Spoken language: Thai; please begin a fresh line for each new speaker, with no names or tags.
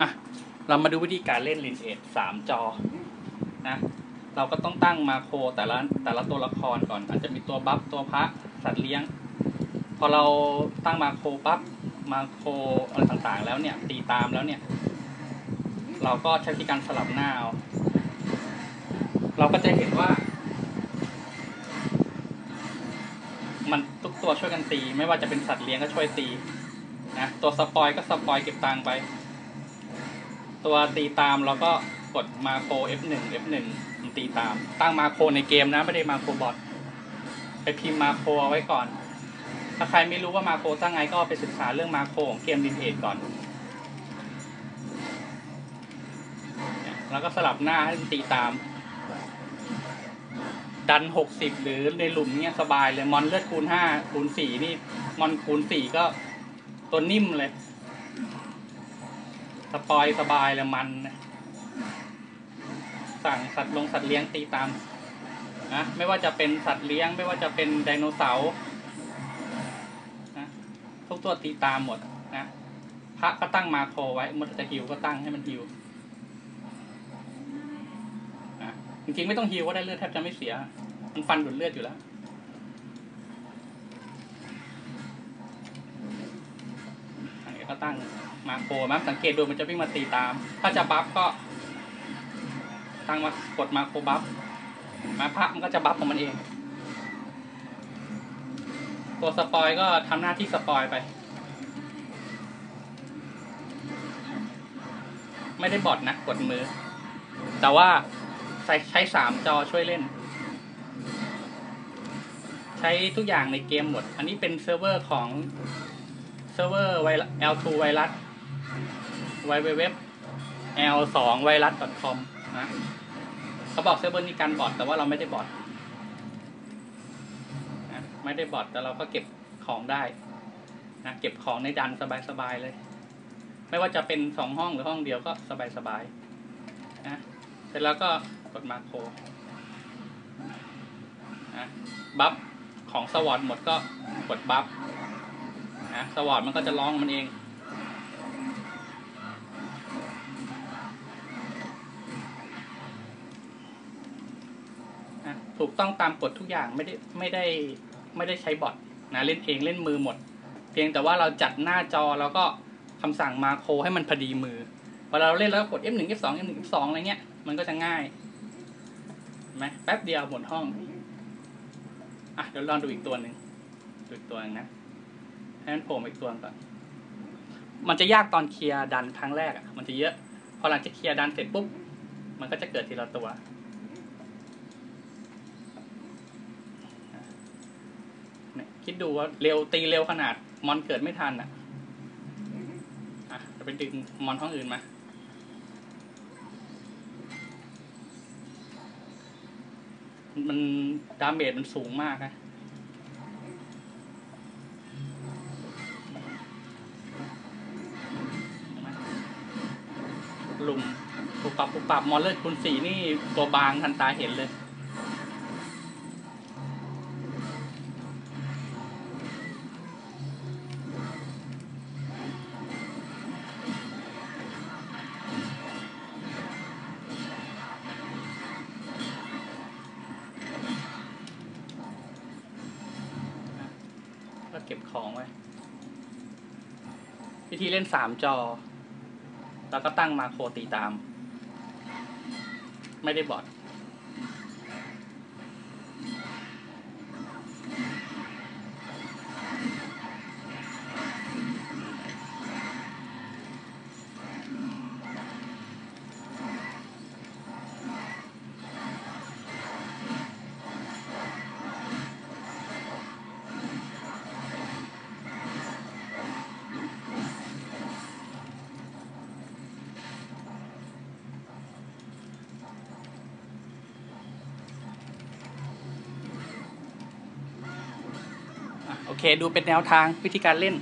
อะเรามาดูวิธีการเล่น Lineage สามจอนะเราก็ต้องตั้งมาโครแต่ละแต่ละตัวละครก่อน อาจจะมีตัวบัฟตัวพระสัตว์เลี้ยง พอเราตั้งมาโครปั๊บมาโครอะไรต่างๆ แล้วเนี่ย ตีตามแล้วเนี่ย เราก็ใช้วิธีการสลับหน้าเอาเราก็จะเห็นว่า มันทุกตัวช่วยกันตี ไม่ว่าจะเป็นสัตว์เลี้ยงก็ช่วยตีนะตัวสปอยก็สปอยเก็บตังค์ไป ตัวตีตามเราก็กดมาโคร F1 F1 มันตีตาม ตั้งมาโครในเกมนะไม่ได้มาโครบอทไปพิมพ์มาโครเอาไว้ก่อน ถ้าใครไม่รู้ว่ามาโครตั้งไงก็ไปศึกษาเรื่องมาโครของเกมดินเอทก่อน แล้วก็สลับหน้าให้มันตีตาม ดันหกสิบหรือในหลุมเนี่ยสบายเลย มอนเลือดคูณห้าคูณสี่นี่ มอนคูณสี่ก็ตัวนิ่มเลย สปอยสบายเลยมันนะสั่งสัตว์ลงสัตว์เลี้ยงตีตามนะไม่ว่าจะเป็นสัตว์เลี้ยง ไม่ว่าจะเป็นไดโนเสาร์นะทุกตัวตีตามหมดนะพระก็ตั้งมาโคไว้มดจะฮิวก็ตั้งให้มันฮิวนะจริงๆไม่ต้องฮิวก็ได้เลือดแทบจะไม่เสีย มันฟันดูดเลือดอยู่แล้ว ตั้งมาโครมาสังเกตดูมันจะวิ่งมาตีตาม ถ้าจะบัฟก็ ตั้งมากดมาโคบัฟมาพระมันก็จะบัฟของมันเอง ตัวสปอยก็ทำหน้าที่สปอยไป ไม่ได้บอทนะกดมือ แต่ว่าใช้ใช้สามจอช่วยเล่น ใช้ทุกอย่างในเกมหมด อันนี้เป็นเซิร์ฟเวอร์ของ ซิร์ฟเวอร์ไว L2 ไวรัส www l2 ไวรัส .com นะเขาบอกเซิร์ฟเวอร์นี้การบอทแต่ว่าเราไม่ได้บอทนะไม่ได้บอทแต่เราก็เก็บของได้นะเก็บของในดันสบายๆเลย ไม่ว่าจะเป็นสองห้องหรือห้องเดียวก็สบายๆนะเสร็จแล้วก็กดมาโคนะบัฟของสวอตหมดก็กดบัฟ นะสวอตมันก็จะร้องมันเอง ถูกต้องตามกฎทุกอย่างไม่ได้ไม่ได้ไม่ได้ใช้บอทนะเล่นเองเล่นมือหมด เพียงแต่ว่าเราจัดหน้าจอแล้วก็คำสั่งมาโครให้มันพอดีมือเวลาเราเล่นแล้วกด F1 F2 F1 F2 อะไรเงี้ยมันก็จะง่ายเห็นไหมแป๊บเดียวหมดห้องอะเดี๋ยวลองดูอีกตัวหนึ่งดูอีกตัวหนึงนะ ให้มันโผล่มาอีกตัวก่อน มันจะยากตอนเคลียร์ดันครั้งแรกอะ มันจะเยอะ พอหลังจากเคลียร์ดันเสร็จปุ๊บ มันก็จะเกิดทีละตัว คิดดูว่าเร็วตีเร็วขนาดมอนเกิดไม่ทันอะอะจะไปดึงมอนห้องอื่นมามันดาเมจมันสูงมากนะ ลุมปุบปับปุบปับมอนเลือดคูณสี่นี่ตัวบางทันตาเห็นเลยก็เก็บของไว้ วิธีเล่นสามจอ แล้วก็ตั้งมาโครตีตาม ไม่ได้บอด เค ดูเป็นแนวทางวิธีการเล่น